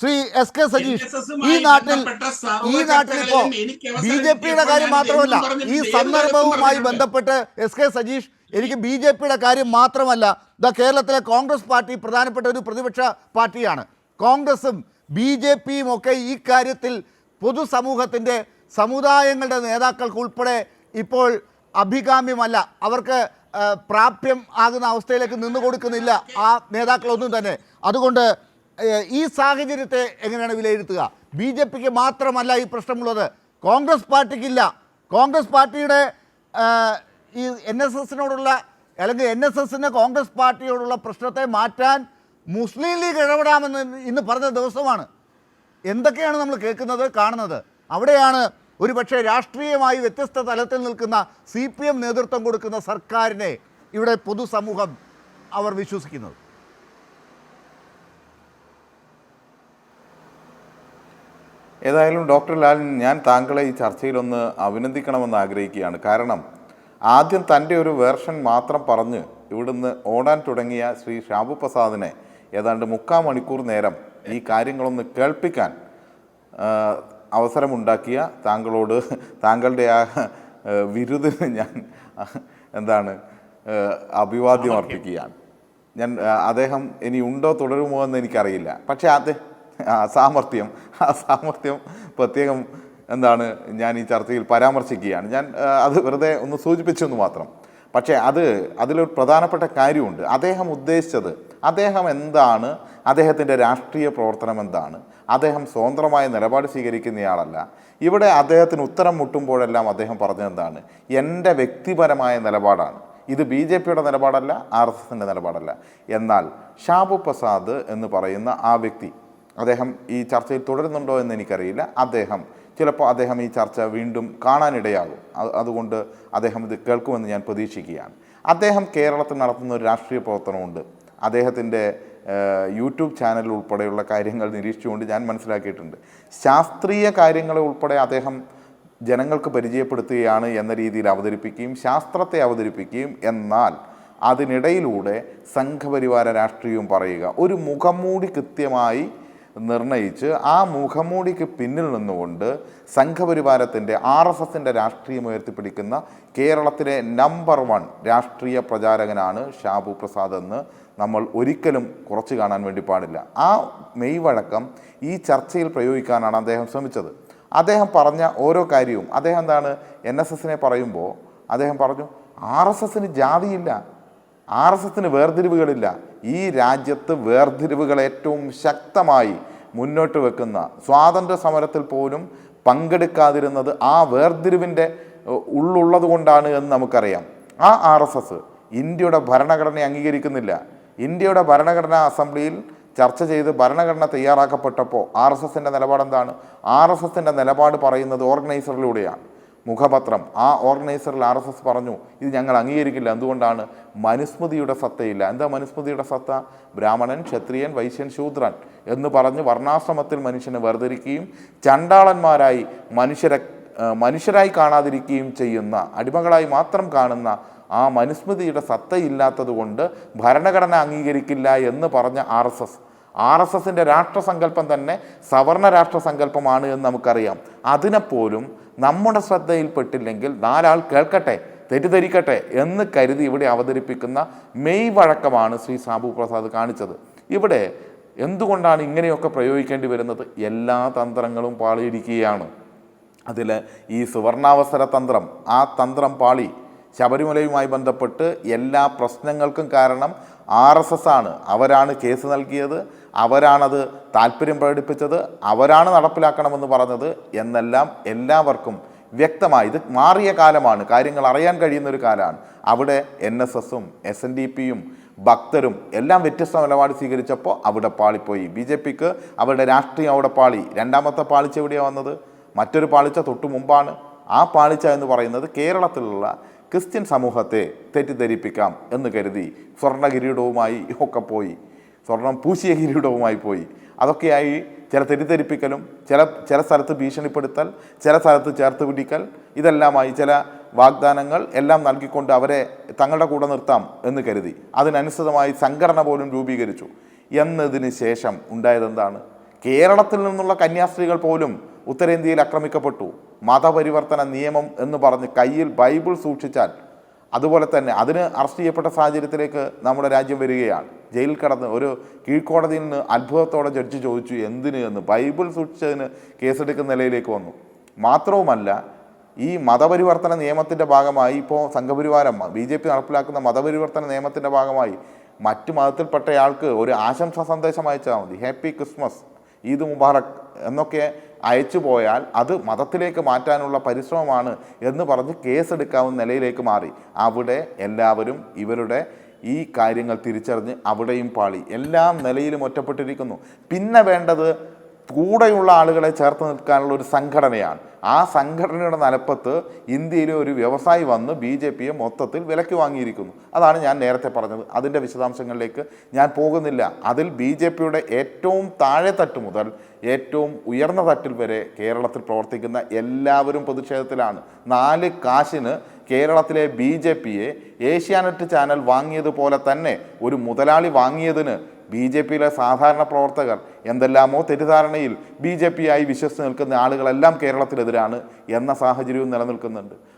Shri S K Sajeesh ഈ നാട്ടിൽ ഈ നാട്ടിൽ ഇപ്പോ ബി ജെ പിയുടെ കാര്യം മാത്രമല്ല ഈ സന്ദർഭവുമായി ബന്ധപ്പെട്ട് എസ് കെ സജീഷ് എനിക്ക് ബി ജെ പിയുടെ കാര്യം മാത്രമല്ല ദ കേരളത്തിലെ കോൺഗ്രസ് പാർട്ടി പ്രധാനപ്പെട്ട ഒരു പ്രതിപക്ഷ പാർട്ടിയാണ്. കോൺഗ്രസും ബി ജെ പിയും ഒക്കെ ഈ കാര്യത്തിൽ പൊതുസമൂഹത്തിന്റെ സമുദായങ്ങളുടെ നേതാക്കൾക്ക് ഉൾപ്പെടെ ഇപ്പോൾ അഭികാമ്യമല്ല. അവർക്ക് പ്രാപ്യം ആകുന്ന അവസ്ഥയിലേക്ക് നിന്നു കൊടുക്കുന്നില്ല ആ നേതാക്കളൊന്നും തന്നെ. അതുകൊണ്ട് ഈ സാഹചര്യത്തെ എങ്ങനെയാണ് വിലയിരുത്തുക? ബി ജെ പിക്ക് മാത്രമല്ല ഈ പ്രശ്നമുള്ളത്. കോൺഗ്രസ് പാർട്ടിക്കില്ല. കോൺഗ്രസ് പാർട്ടിയുടെ ഈ എൻ എസ് എസിനോടുള്ള അല്ലെങ്കിൽ എൻ എസ് എസിന് കോൺഗ്രസ് പാർട്ടിയോടുള്ള പ്രശ്നത്തെ മാറ്റാൻ മുസ്ലിം ലീഗ് ഇടപെടാമെന്ന് ഇന്ന് പറഞ്ഞ ദിവസമാണ്. എന്തൊക്കെയാണ് നമ്മൾ കേൾക്കുന്നത് കാണുന്നത്? അവിടെയാണ് ഒരുപക്ഷെ രാഷ്ട്രീയമായി വ്യത്യസ്ത തലത്തിൽ നിൽക്കുന്ന സി പി എം നേതൃത്വം കൊടുക്കുന്ന സർക്കാരിനെ ഇവിടെ പൊതുസമൂഹം അവർ വിശ്വസിക്കുന്നത്. ഏതായാലും ഡോക്ടർ ലാൽ ഞാൻ താങ്കളെ ഈ ചർച്ചയിലൊന്ന് അഭിനന്ദിക്കണമെന്ന് ആഗ്രഹിക്കുകയാണ്. കാരണം ആദ്യം തന്റെ ഒരു വേർഷൻ മാത്രം പറഞ്ഞ് ഇവിടുന്ന് ഓടാൻ തുടങ്ങിയ ശ്രീ ഷാബു പ്രസാദിനെ ഏതാണ്ട് മുക്കാൽ മണിക്കൂർ നേരം ഈ കാര്യങ്ങളൊന്ന് കേൾപ്പിക്കാൻ അവസരമുണ്ടാക്കിയ താങ്കളോട് താങ്കളുടെ ആ വിരുദിന് ഞാൻ എന്താണ് അഭിവാദ്യം അർപ്പിക്കുകയാണ്. ഞാൻ അദ്ദേഹം ഇനി ഉണ്ടോ തുടരുമോ എന്ന് എനിക്കറിയില്ല. പക്ഷേ ആ സാമർത്ഥ്യം ആ സാമർത്ഥ്യം പ്രത്യേകം എന്താണ് ഞാൻ ഈ ചർച്ചയിൽ പരാമർശിക്കുകയാണ്. ഞാൻ അത് വെറുതെ ഒന്ന് സൂചിപ്പിച്ചെന്ന് മാത്രം. പക്ഷേ അത് അതിലൊരു പ്രധാനപ്പെട്ട കാര്യമുണ്ട്. അദ്ദേഹം ഉദ്ദേശിച്ചത് അദ്ദേഹം എന്താണ്? അദ്ദേഹത്തിന്റെ രാഷ്ട്രീയ പ്രവർത്തനം എന്താണ്? അദ്ദേഹം സ്വതന്ത്രമായ നിലപാട് സ്വീകരിക്കുന്നയാളല്ല. ഇവിടെ അദ്ദേഹത്തിന് ഉത്തരം മുട്ടുമ്പോഴെല്ലാം അദ്ദേഹം പറഞ്ഞതെന്താണ് എന്റെ വ്യക്തിപരമായ നിലപാടാണ്. ഇത് ബി ജെ പിയുടെ നിലപാടല്ല ആർ എസ് എസിന്റെ നിലപാടല്ല. എന്നാൽ ഷാബു പ്രസാദ് എന്ന് പറയുന്ന ആ വ്യക്തി അദ്ദേഹം ഈ ചർച്ചയിൽ തുടരുന്നുണ്ടോ എന്ന് എനിക്കറിയില്ല. അദ്ദേഹം ചിലപ്പോൾ അദ്ദേഹം ഈ ചർച്ച വീണ്ടും കാണാനിടയാകും. അതുകൊണ്ട് അദ്ദേഹം ഇത് കേൾക്കുമെന്ന് ഞാൻ പ്രതീക്ഷിക്കുകയാണ്. അദ്ദേഹം കേരളത്തിൽ നടത്തുന്ന ഒരു രാഷ്ട്രീയ പ്രവർത്തനമുണ്ട്. അദ്ദേഹത്തിന്റെ യൂട്യൂബ് ചാനൽ ഉൾപ്പെടെയുള്ള കാര്യങ്ങൾ നിരീക്ഷിച്ചുകൊണ്ട് ഞാൻ മനസ്സിലാക്കിയിട്ടുണ്ട്. ശാസ്ത്രീയ കാര്യങ്ങളെ ഉൾപ്പെടെ അദ്ദേഹം ജനങ്ങൾക്ക് പരിചയപ്പെടുത്തുകയാണ് എന്ന രീതിയിൽ അവതരിപ്പിക്കുകയും ശാസ്ത്രത്തെ അവതരിപ്പിക്കുകയും എന്നാൽ അതിനിടയിലൂടെ സംഘപരിവാര രാഷ്ട്രീയവും പറയുക. ഒരു മുഖംമൂടി കൃത്യമായി നിർണയിച്ച് ആ മുഖമൂടിക്ക് പിന്നിൽ നിന്നുകൊണ്ട് സംഘപരിവാരത്തിന്റെ ആർ എസ് എസിന്റെ രാഷ്ട്രീയം ഉയർത്തിപ്പിടിക്കുന്ന കേരളത്തിലെ നമ്പർ വൺ രാഷ്ട്രീയ പ്രചാരകനാണ് ഷാബു പ്രസാദ് എന്ന് നമ്മൾ ഒരിക്കലും കുറച്ച് കാണാൻ വേണ്ടി പാടില്ല. ആ മെയ് വഴക്കം ഈ ചർച്ചയിൽ പ്രയോഗിക്കാനാണ് അദ്ദേഹം ശ്രമിച്ചത്. അദ്ദേഹം പറഞ്ഞ ഓരോ കാര്യവും അദ്ദേഹം എന്താണ് എൻ എസ് എസിനെ പറയുമ്പോൾ അദ്ദേഹം പറഞ്ഞു ആർ എസ് എസിന് ജാതിയില്ല ആർ എസ് എസിന് വേർതിരിവുകളില്ല. ഈ രാജ്യത്ത് വേർതിരിവുകൾ ഏറ്റവും ശക്തമായി മുന്നോട്ട് വെക്കുന്ന സ്വാതന്ത്ര്യ സമരത്തിൽ പോലും പങ്കെടുക്കാതിരുന്നത് ആ വേർതിരിവിന്റെ ഉള്ളുള്ളത് കൊണ്ടാണ് എന്ന് നമുക്കറിയാം. ആ ആർ എസ് എസ് ഇന്ത്യയുടെ ഭരണഘടനയെ അംഗീകരിക്കുന്നില്ല. ഇന്ത്യയുടെ ഭരണഘടനാ അസംബ്ലിയിൽ ചർച്ച ചെയ്ത് ഭരണഘടന തയ്യാറാക്കപ്പെട്ടപ്പോൾ ആർ എസ് എസിന്റെ നിലപാട് എന്താണ് ആർ എസ് എസിന്റെ നിലപാട് പറയുന്നത് ഓർഗനൈസറിലൂടെയാണ്. മുഖപത്രം. ആ ഓർഗനൈസറിൽ ആർ എസ് എസ് പറഞ്ഞു ഇത് ഞങ്ങൾ അംഗീകരിക്കില്ല എന്തുകൊണ്ടാണ്? മനുസ്മൃതിയുടെ സത്തയില്ല. എന്താ മനുസ്മൃതിയുടെ സത്ത? ബ്രാഹ്മണൻ ക്ഷത്രിയൻ വൈശ്യൻ ശൂദ്രൻ എന്ന് പറഞ്ഞ് വർണാശ്രമത്തിൽ മനുഷ്യനെ വേർതിരിക്കുകയും ചണ്ടാളന്മാരായി മനുഷ്യരെ മനുഷ്യരായി കാണാതിരിക്കുകയും ചെയ്യുന്ന അടിമകളായി മാത്രം കാണുന്ന ആ മനുസ്മൃതിയുടെ സത്തയില്ലാത്തത് കൊണ്ട് ഭരണഘടന അംഗീകരിക്കില്ല എന്ന് പറഞ്ഞ R S S. R S എസിന്റെ രാഷ്ട്രസങ്കല്പം തന്നെ സവർണ രാഷ്ട്രസങ്കല്പമാണ് എന്ന് നമുക്കറിയാം. അതിനെപ്പോലും നമ്മുടെ ശ്രദ്ധയിൽപ്പെട്ടില്ലെങ്കിൽ നാലാൾ കേൾക്കട്ടെ തെറ്റിദ്ധരിക്കട്ടെ എന്ന് കരുതി ഇവിടെ അവതരിപ്പിക്കുന്ന മെയ് വഴക്കമാണ് ശ്രീ സാബു പ്രസാദ് കാണിച്ചത്. ഇവിടെ എന്തുകൊണ്ടാണ് ഇങ്ങനെയൊക്കെ പ്രയോഗിക്കേണ്ടി വരുന്നത്? എല്ലാ തന്ത്രങ്ങളും പാളിയിരിക്കുകയാണ് അതിൽ ഈ സുവർണാവസര തന്ത്രം ആ തന്ത്രം പാളി ശബരിമലയുമായി ബന്ധപ്പെട്ട് എല്ലാ പ്രശ്നങ്ങൾക്കും കാരണം ആർ എസ് എസ് ആണ്. അവരാണ് കേസ് നൽകിയത്. അവരാണത് താല്പര്യം പ്രകടിപ്പിച്ചത്. അവരാണ് നടപ്പിലാക്കണമെന്ന് പറഞ്ഞത് എന്നെല്ലാം എല്ലാവർക്കും വ്യക്തമായി. ഇത് മാറിയ കാലമാണ്. കാര്യങ്ങൾ അറിയാൻ കഴിയുന്ന ഒരു കാലമാണ്. അവിടെ എൻ എസ് എസും എസ് എൻ ഡി പിയും ഭക്തരും എല്ലാം വ്യത്യസ്ത നിലപാട് സ്വീകരിച്ചപ്പോൾ അവിടെ പാളിപ്പോയി. ബി ജെ പിക്ക് അവരുടെ രാഷ്ട്രീയം അവിടെ പാളി. രണ്ടാമത്തെ പാളിച്ച എവിടെയാണ് വന്നത്? മറ്റൊരു പാളിച്ച തൊട്ടു മുമ്പാണ് ആ പാളിച്ച എന്ന് പറയുന്നത് കേരളത്തിലുള്ള ക്രിസ്ത്യൻ സമൂഹത്തെ തെറ്റിദ്ധരിപ്പിക്കാം എന്ന് കരുതി സ്വർണ കിരീടവുമായി ഒക്കെ പോയി. സ്വർണം പൂശിയ കിരീടവുമായി പോയി. അതൊക്കെയായി ചില തെറ്റിദ്ധരിപ്പിക്കലും ചില ചില സ്ഥലത്ത് ഭീഷണിപ്പെടുത്തൽ ചില സ്ഥലത്ത് ചേർത്ത് പിടിക്കൽ ഇതെല്ലാമായി ചില വാഗ്ദാനങ്ങൾ എല്ലാം നൽകിക്കൊണ്ട് അവരെ തങ്ങളുടെ കൂടെ നിർത്താം എന്ന് കരുതി. അതിനനുസൃതമായി സംഘടന പോലും രൂപീകരിച്ചു. എന്നതിന് ശേഷം ഉണ്ടായതെന്താണ്? കേരളത്തിൽ നിന്നുള്ള കന്യാസ്ത്രീകൾ പോലും ഉത്തരേന്ത്യയിൽ ആക്രമിക്കപ്പെട്ടു. മതപരിവർത്തന നിയമം എന്ന് പറഞ്ഞ് കയ്യിൽ ബൈബിൾ സൂക്ഷിച്ചാൽ അതുപോലെ തന്നെ അതിന് അറസ്റ്റ് ചെയ്യപ്പെട്ട സാഹചര്യത്തിലേക്ക് നമ്മുടെ രാജ്യം വരികയാണ്. ജയിലിൽ കടന്ന് ഒരു കീഴ്ക്കോടതിയിൽ നിന്ന് അത്ഭുതത്തോടെ ജഡ്ജി ചോദിച്ചു എന്തിന്? എന്ന് ബൈബിൾ സൂക്ഷിച്ചതിന് കേസെടുക്കുന്ന നിലയിലേക്ക് വന്നു. മാത്രവുമല്ല ഈ മതപരിവർത്തന നിയമത്തിന്റെ ഭാഗമായി ഇപ്പോൾ സംഘപരിവാരം ബി ജെ പി നടപ്പിലാക്കുന്ന മതപരിവർത്തന നിയമത്തിന്റെ ഭാഗമായി മറ്റു മതത്തിൽപ്പെട്ടയാൾക്ക് ഒരു ആശംസാ സന്ദേശം അയച്ചാൽ മതി. ഹാപ്പി ക്രിസ്മസ് ഈദ് മുബാറക് എന്നൊക്കെ അയച്ചു പോയാൽ അത് മതത്തിലേക്ക് മാറ്റാനുള്ള പരിശ്രമമാണ് എന്ന് പറഞ്ഞ് കേസെടുക്കാവുന്ന നിലയിലേക്ക് മാറി. അവിടെ എല്ലാവരും ഇവരുടെ ഈ കാര്യങ്ങൾ തിരിച്ചറിഞ്ഞ് അവിടെയും പാളി. എല്ലാ നിലയിലും ഒറ്റപ്പെട്ടിരിക്കുന്നു. പിന്നെ വേണ്ടത് കൂടെയുള്ള ആളുകളെ ചേർത്ത് നിൽക്കാനുള്ള ഒരു സംഘടനയാണ്. ആ സംഘടനയുടെ നിലപ്പത്ത് ഇന്ത്യയിലെ ഒരു വ്യവസായി വന്ന് ബി ജെ പിയെ മൊത്തത്തിൽ വിലക്ക് വാങ്ങിയിരിക്കുന്നു. അതാണ് ഞാൻ നേരത്തെ പറഞ്ഞത്. അതിന്റെ വിശദാംശങ്ങളിലേക്ക് ഞാൻ പോകുന്നില്ല. അതിൽ ബി ജെ പിയുടെ ഏറ്റവും താഴെ തട്ട് മുതൽ ഏറ്റവും ഉയർന്ന തട്ടിൽ വരെ കേരളത്തിൽ പ്രവർത്തിക്കുന്ന എല്ലാവരും പ്രതിഷേധത്തിലാണ് നാല് കാശിന് കേരളത്തിലെ ബി ജെ പിയെ ഏഷ്യാനെറ്റ് ചാനൽ വാങ്ങിയതുപോലെ തന്നെ ഒരു മുതലാളി വാങ്ങിയതിന് ബി ജെ പിയിലെ സാധാരണ പ്രവർത്തകർ എന്തെല്ലാമോ തെറ്റിദ്ധാരണയിൽ ബി ജെ പി ആയി വിശ്വസിച്ച് നിൽക്കുന്ന ആളുകളെല്ലാം കേരളത്തിനെതിരാണ് എന്ന സാഹചര്യവും നിലനിൽക്കുന്നുണ്ട്.